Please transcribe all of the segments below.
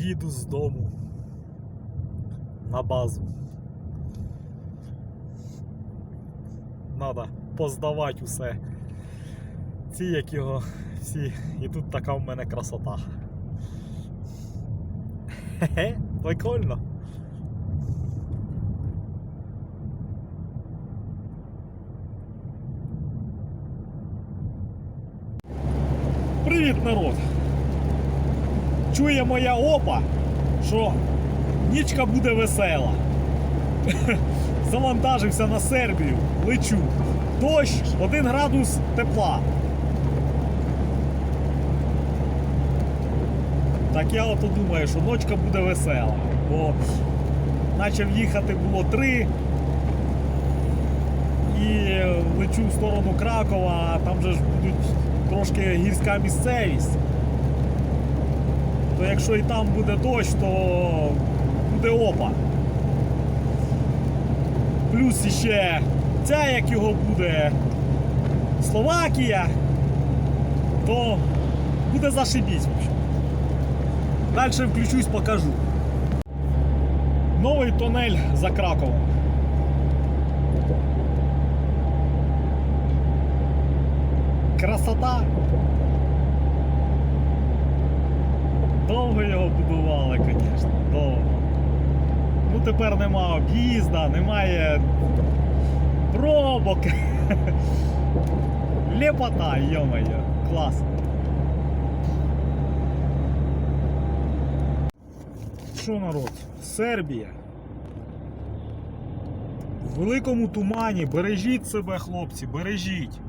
їду з дому на базу. Надо поздавати усе. Ці, як його, всі. І тут така в мене красота. Хе-хе, прикольно. Привіт, народ! Чує моя опа, що нічка буде весела. Завантажився на Сербію, лечу. Дощ, 1 градус тепла. Так я ото думаю, що ночка буде весела. Бо почав їхати було 3 і лечу в сторону Кракова, а там же ж будуть трошки гірська місцевість. То якщо і там буде дощ, то буде опа. Плюс іще ця, як його буде Словакія, то буде зашибісь. Далі включусь, покажу. Новий тунель за Краковом. Красота. Довго його будували, звісно, довго. Ну тепер нема об'їзда, немає пробок. Лепота, йо-моє, клас. Що народ? Сербія. В великому тумані. Бережіть себе, хлопці, бережіть.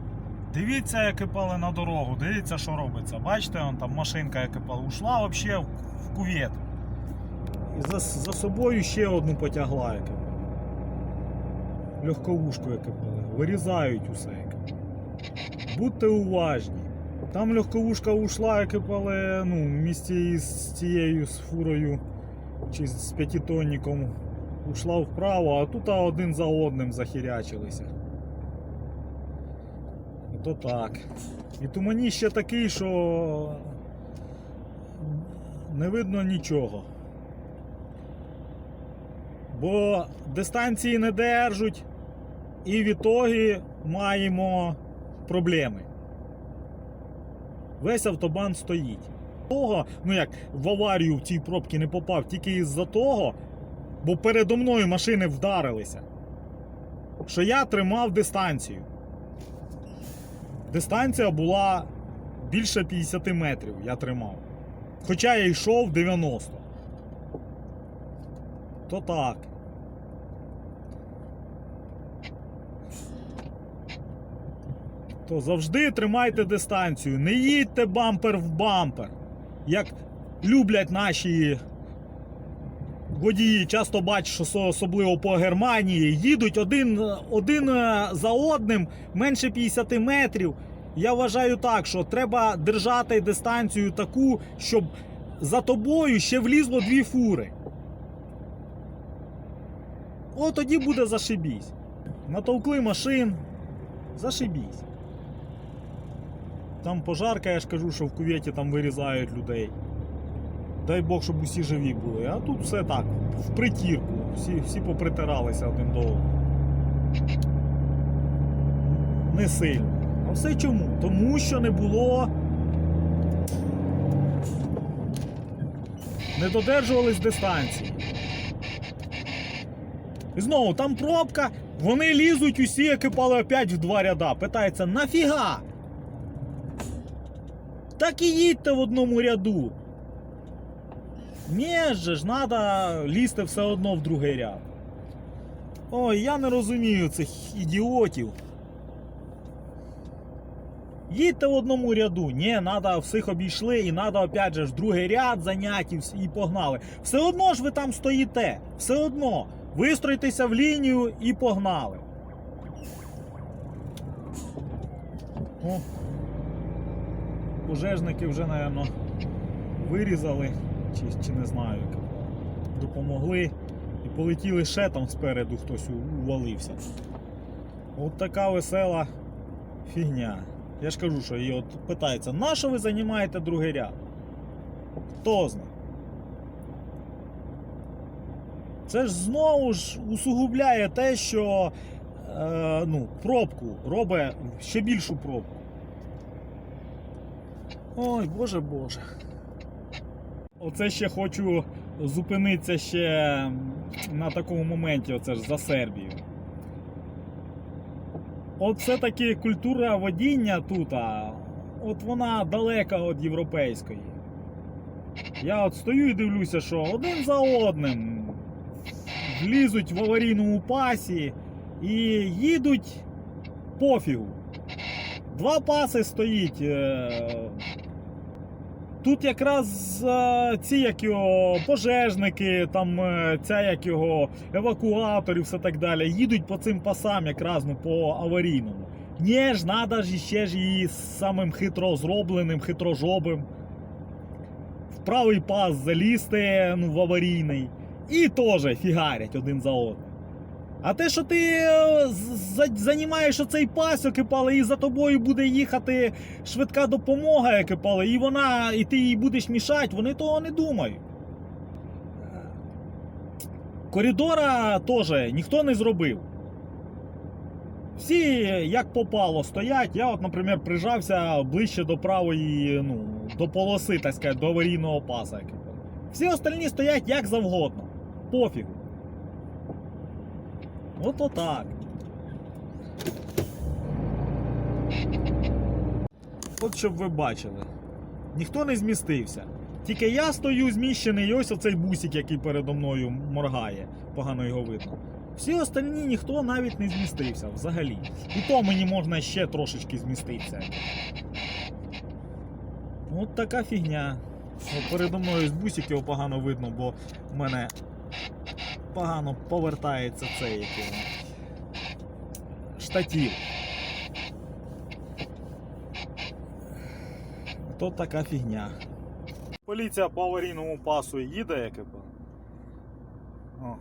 Дивіться, як кипали на дорогу, дивіться, що робиться. Бачите, вон там машинка, як кипала, ушла взагалі в кувет. І за, за собою ще одну потягла, яка. Легковушку, яке пали. Вирізають усе. яке. Будьте уважні. Там легковушка ушла, яке пали, ну, в місті із цією з фурою чи з п'ятитонником ушла вправо, а тут один за одним захірячилися. То так. І тумані ще такий, що не видно нічого. Бо дистанції не держуть, і в ітогі маємо проблеми. Весь автобан стоїть. Того, ну як в аварію в цій пробці не попав тільки із-за того, бо передо мною машини вдарилися, що я тримав дистанцію. Дистанція була більше 50 метрів, я тримав. Хоча я йшов 90. То так. То завжди тримайте дистанцію. Не їдьте бампер в бампер. Як люблять наші водії, часто бачиш, особливо по Германії, їдуть один, один е, за одним менше 50 метрів. Я вважаю так, що треба держати дистанцію таку, щоб за тобою ще влізло дві фури. О, тоді буде зашибісь. Натовкли машин, зашибісь. Там пожарка, я ж кажу, що в куветі там вирізають людей. Дай Бог, щоб усі живі були. А тут все так, в притірку. Всі, всі попритиралися один до одного. Не сильно. А все чому? Тому що не було. Не додержувались дистанції. І знову там пробка, вони лізуть усі, екипали опять в два ряда. Питається, нафіга? Так і їдьте в одному ряду. Ні же ж, треба лізти все одно в другий ряд. Ой, я не розумію цих ідіотів. Їдьте в одному ряду. Ні, треба всіх обійшли і треба опять же ж другий ряд зайняти і погнали. Все одно ж ви там стоїте. Все одно. Вистройтеся в лінію і погнали. О, пожежники вже, напевно, вирізали, чи, чи не знаю, допомогли. І полетіли ще там спереду хтось увалився. От така весела фігня. Я ж кажу, що її от питається, на що ви займаєте другий ряд? Хто знає? Це ж знову ж усугубляє те, що е, ну, пробку робить ще більшу пробку. Ой, боже боже. Оце ще хочу зупинитися ще на такому моменті, оце ж за Сербію. От все-таки культура водіння тут, от вона далека від європейської. Я от стою і дивлюся, що один за одним влізуть в аварійному пасі і їдуть пофігу. Два паси стоїть. Тут якраз е, ці як його пожежники, там е, ця як його евакуатори, все так далі, їдуть по цим пасам якраз ну, по аварійному. Ні ж, надо ж іще ж її самим хитро зробленим, хитрожобим. В правий пас залізти ну, в аварійний. І теж фігарять один за одним. А те, що ти е, займаєш оцей пас, окипали, і за тобою буде їхати швидка допомога, якипали, і вона, і ти їй будеш мішати, вони того не думають. Коридора теж ніхто не зробив. Всі як попало стоять. Я, от, наприклад, прижався ближче до правої, ну, до полоси, так сказати, до аварійного паса. Всі остальні стоять як завгодно. Пофігу. От отак. От щоб ви бачили. Ніхто не змістився. Тільки я стою зміщений, і ось оцей бусик, який передо мною моргає, погано його видно. Всі остальні ніхто навіть не змістився взагалі. І то мені можна ще трошечки зміститися. От така фігня. Передо мною з бусик його погано видно, бо в мене погано повертається цей штатів. То така фігня. Поліція по аварійному пасу їде, як О.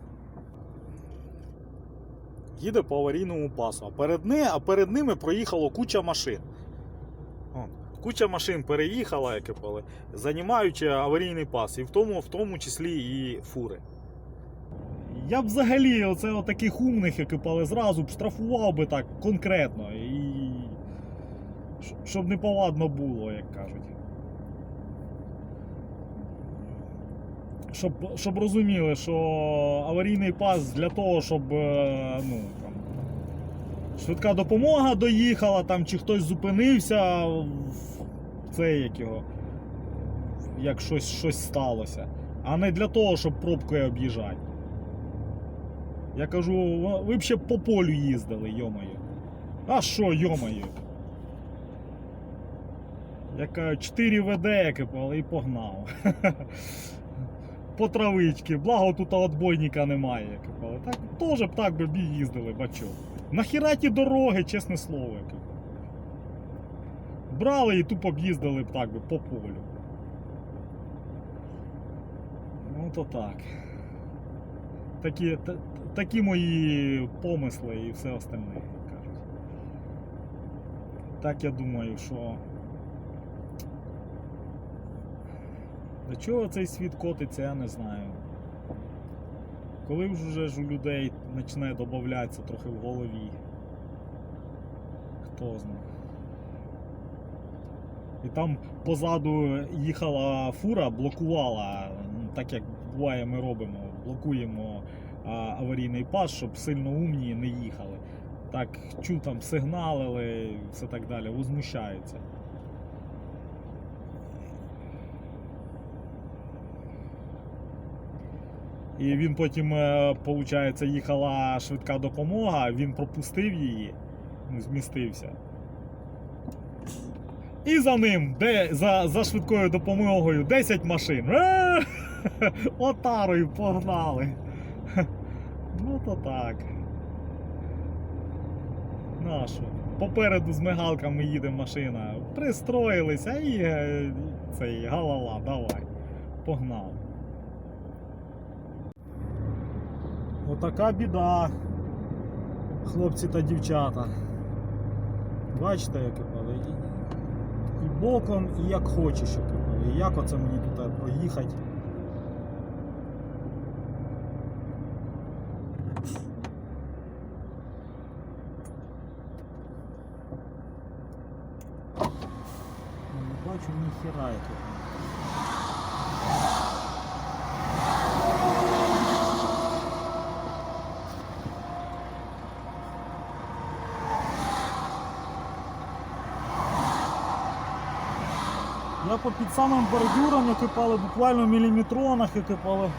Їде по аварійному пасу. А перед, ни, а перед ними проїхало куча машин. О. Куча машин переїхала, як займаючи аварійний пас, і в тому, в тому числі і фури. Я б взагалі оце таких умних, як і пали, зразу б штрафував би так конкретно. І... Щоб не повадно було, як кажуть. Щоб, щоб розуміли, що аварійний пас для того, щоб е, ну, там, швидка допомога доїхала, там, чи хтось зупинився, це як його, як щось, щось сталося. А не для того, щоб пробкою об'їжджати. Я кажу, ви б ще по полю їздили, йомаю. А що, йомаю? Я кажу, 4 ВД якипали і погнав. По травички, благо тут отбойника немає, якипали. Так теж б так би б їздили, бачок. Нахіра ті дороги, чесне слово. Брали і тупо б їздили б так би по полю. Ну то так. Такі, та- такі мої помисли і все остальне, як кажуть. Так я думаю, що. До чого цей світ котиться, я не знаю. Коли вже ж у людей починає додатися трохи в голові. Хто знає. І там позаду їхала фура, блокувала, так як буває, ми робимо, блокуємо а, аварійний пас, щоб сильно умні не їхали. Так, чу там сигналили і все так далі, возмущаються. І він потім, виходить, їхала швидка допомога, він пропустив її, ну, змістився. І за ним, де, за, за швидкою допомогою 10 машин. Отарою погнали. Ну то так. Що? Попереду з мигалками їде машина. Пристроїлися і е, цей галала, давай. Погнав. Отака біда. Хлопці та дівчата. Бачите, як пали. І, боком, і як хочеш, як пали. Як оце мені тут проїхати. Бачу ніхіра я. Я по під самим бордюрам, які пали буквально в міліметронах, які пали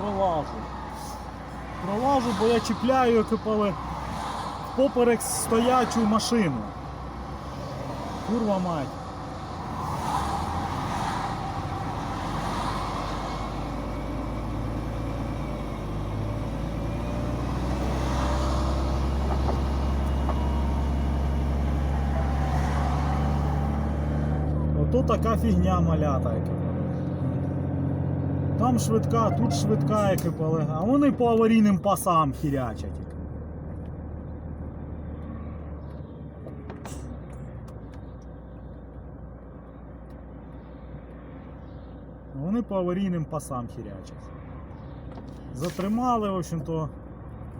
пролажу. Пролажу, бо я чіпляю, які пали поперек стоячу машину. Курва мать. Ото така фігня малята. Там швидка, тут швидка, яка пале, а вони по аварійним пасам хірячать. Вони по аварійним пасам хірячать. Затримали, в общем-то,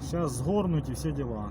зараз згорнуть і всі діла.